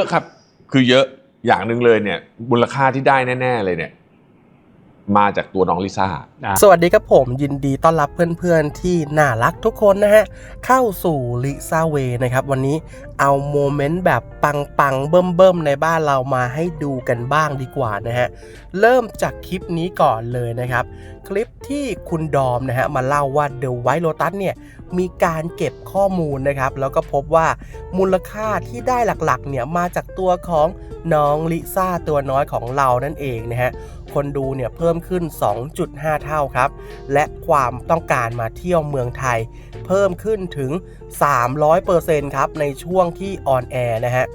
เยอะครับ คือเยอะอย่างหนึ่งเลยเนี่ยมูลค่าที่ได้แน่ ๆ เลยเนี่ย มาจากตัวน้องลิซ่า สวัสดีครับผมยินดีต้อนรับเพื่อนๆที่น่ารักทุกคนนะฮะ เข้าสู่ลิซ่าเวนะครับ วันนี้ เอาโมเมนต์แบบปังๆ เบิ่มๆ ในบ้านเรามาให้ดูกันบ้างดีกว่านะฮะ เริ่มจากคลิปนี้ก่อนเลยนะครับ คลิปที่คุณดอมนะฮะมาเล่าว่า The White Lotus เนี่ยมีการเก็บข้อมูลนะครับ แล้วก็พบว่ามูลค่าที่ได้หลักๆ เนี่ยมาจากตัวของน้องลิซ่าตัวน้อยของเรานั่นเองนะฮะคนดูเนี่ยเพิ่มขึ้น 2.5 เท่าครับ และความต้องการมาเที่ยวเมืองไทย เพิ่มขึ้นถึง 300%ครับในช่วงที่ออนแอร์นะฮะ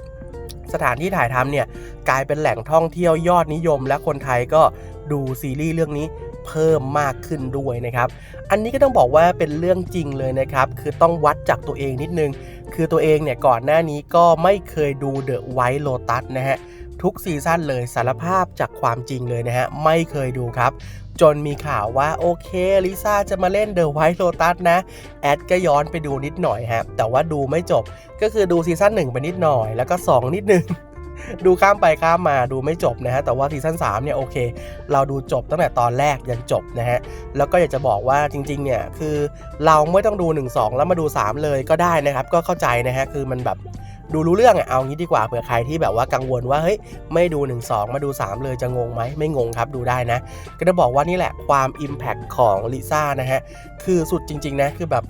สถานที่ถ่ายทำเนี่ยกลายเป็นแหล่งท่องเที่ยวยอดนิยม และคนไทยก็ดูซีรีส์เรื่องนี้เพิ่มมากขึ้นด้วยนะครับ อันนี้ก็ต้องบอกว่าเป็นเรื่องจริงเลยนะครับ คือต้องวัดจากตัวเองนิดนึง คือตัวเองเนี่ยก่อนหน้านี้ก็ไม่เคยดู The White Lotus นะฮะ ทุกซีซั่นเลยสารภาพจากความจริงเลยนะฮะ ไม่เคยดูครับ จนมีข่าวว่าโอเคลิซ่าจะมาเล่น The White Lotus นะ แอดก็ย้อนไปดูนิดหน่อยฮะ แต่ว่าดูไม่จบก็คือดูซีซั่น1ไปนิดหน่อย แล้วก็ 2 นิดนึงดูข้ามไปข้ามมาดูไม่จบนะฮะ แต่ว่าซีซั่น3เนี่ยโอเค เราดูจบตั้งแต่ตอนแรกยันจบนะฮะ แล้วก็อยากจะบอกว่าจริงๆเนี่ยคือเราไม่ต้องดู 1 2 แล้วมาดู 3 เลยก็ได้นะครับ ก็เข้าใจนะฮะ คือมันแบบ ดูรู้เรื่องอะเอางี้ดีกว่าเผื่อใครที่แบบว่ากังวลว่าเฮ้ยไม่ดู 1 2 มาดู 3 เลยจะงงไหมไม่งงครับดูได้นะ ก็จะบอกว่านี่แหละความ Impact ของลิซ่านะฮะคือสุดจริงๆนะคือแบบ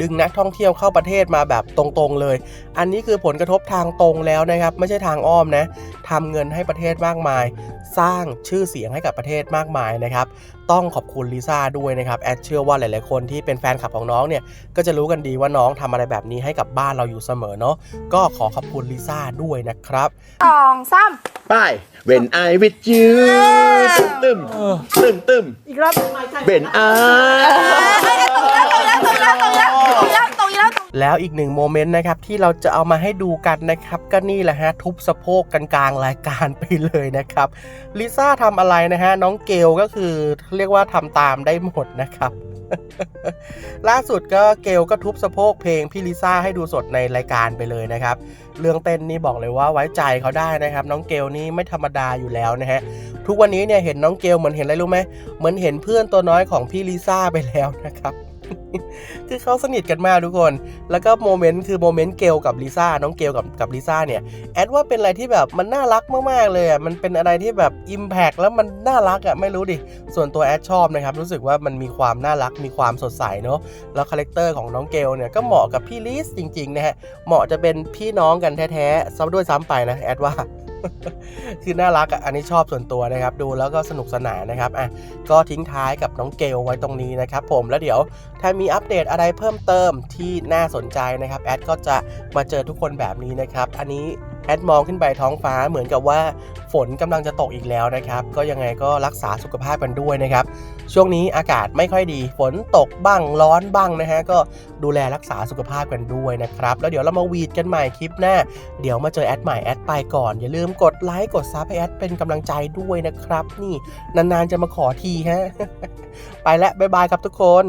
ดึงนักท่องเที่ยวเข้าประเทศมาแบบตรงๆเลย อันนี้คือผลกระทบทางตรงแล้วนะครับ ไม่ใช่ทางอ้อมนะทำเงินให้ประเทศมากมาย สร้างชื่อเสียงให้กับประเทศมากมายนะครับ ต้องขอบคุณลิซ่าด้วยนะครับ แอดเชื่อว่าหลายๆคนที่เป็นแฟนคลับของน้องเนี่ย ก็จะรู้กันดีว่าน้องทำอะไรแบบนี้ให้กับบ้านเราอยู่เสมอเนาะ ก็ขอขอบคุณลิซ่าด้วยนะครับสองสามไป When I with you ตึมตึมตึมอีกรอบ When I ตรงแล้วตรงแล้วตรงแล้วตรงแล้วตรง แล้วอีกหนึ่งโมเมนต์นะครับที่เราจะเอามาให้ดูกันนะครับ ก็นี่แหละฮะทุบสะโพกกันกลางรายการไปเลยนะครับลิซ่าทำอะไรนะฮะน้องเกลก็คือเรียกว่าทำตามได้หมดนะครับล่าสุดก็เกลก็ทุบสะโพกเพลงพี่ลิซ่าให้ดูสดในรายการไปเลยนะครับ เรื่องเต้นนี่บอกเลยว่าไว้ใจเขาได้นะครับ น้องเกลนี่ไม่ธรรมดาอยู่แล้วนะฮะทุกวันนี้เนี่ยเห็นน้องเกลเหมือนเห็นอะไรรู้ไหมเหมือนเห็นเพื่อนตัวน้อยของพี่ลิซ่าไปแล้วนะครับ คือเขาสนิทกันมากทุกคน แล้วก็โมเมนต์คือโมเมนต์เกลกับลิซ่าน้องเกลกับกับลิซ่าเนี่ยแอดว่าเป็นอะไรที่แบบมันน่ารักมากๆเลยอะมันเป็นอะไรที่แบบอิมแพกแล้วมันน่ารักอะไม่รู้ดิส่วนตัวแอดชอบนะครับรู้สึกว่ามันมีความน่ารักมีความสดใสเนาะแล้วคาแรคเตอร์ของน้องเกลเนี่ยก็เหมาะกับพี่ลิสจริงๆนะฮะเหมาะจะเป็นพี่น้องกันแท้ๆซ้ำด้วยซ้ำไปนะแอดว่า คือน่ารักอะอันนี้ชอบส่วนตัวนะครับ ดูแล้วก็สนุกสนานนะครับอะก็ทิ้งท้ายกับน้องเกลไว้ตรงนี้นะครับ ผมแล้วเดี๋ยวถ้ามีอัปเดตอะไรเพิ่มเติมที่น่าสนใจนะครับแอดก็จะมาเจอทุกคนแบบนี้นะครับ อันนี้ แอดมองขึ้นไปท้องฟ้าเหมือนกับว่าฝนกำลังจะตกอีกแล้วนะครับ ก็ยังไงก็รักษาสุขภาพกันด้วยนะครับ ช่วงนี้อากาศไม่ค่อยดี ฝนตกบ้างร้อนบ้างนะฮะ ก็ดูแลรักษาสุขภาพกันด้วยนะครับ แล้วเดี๋ยวเรามาวีดกันใหม่คลิปหน้า เดี๋ยวมาเจอแอดใหม่แอดไปก่อน อย่าลืมกดไลค์กดซับให้แอดเป็นกำลังใจด้วยนะครับ นี่นานๆจะมาขอทีฮะ ไปแล้วบ๊ายบายครับทุกคน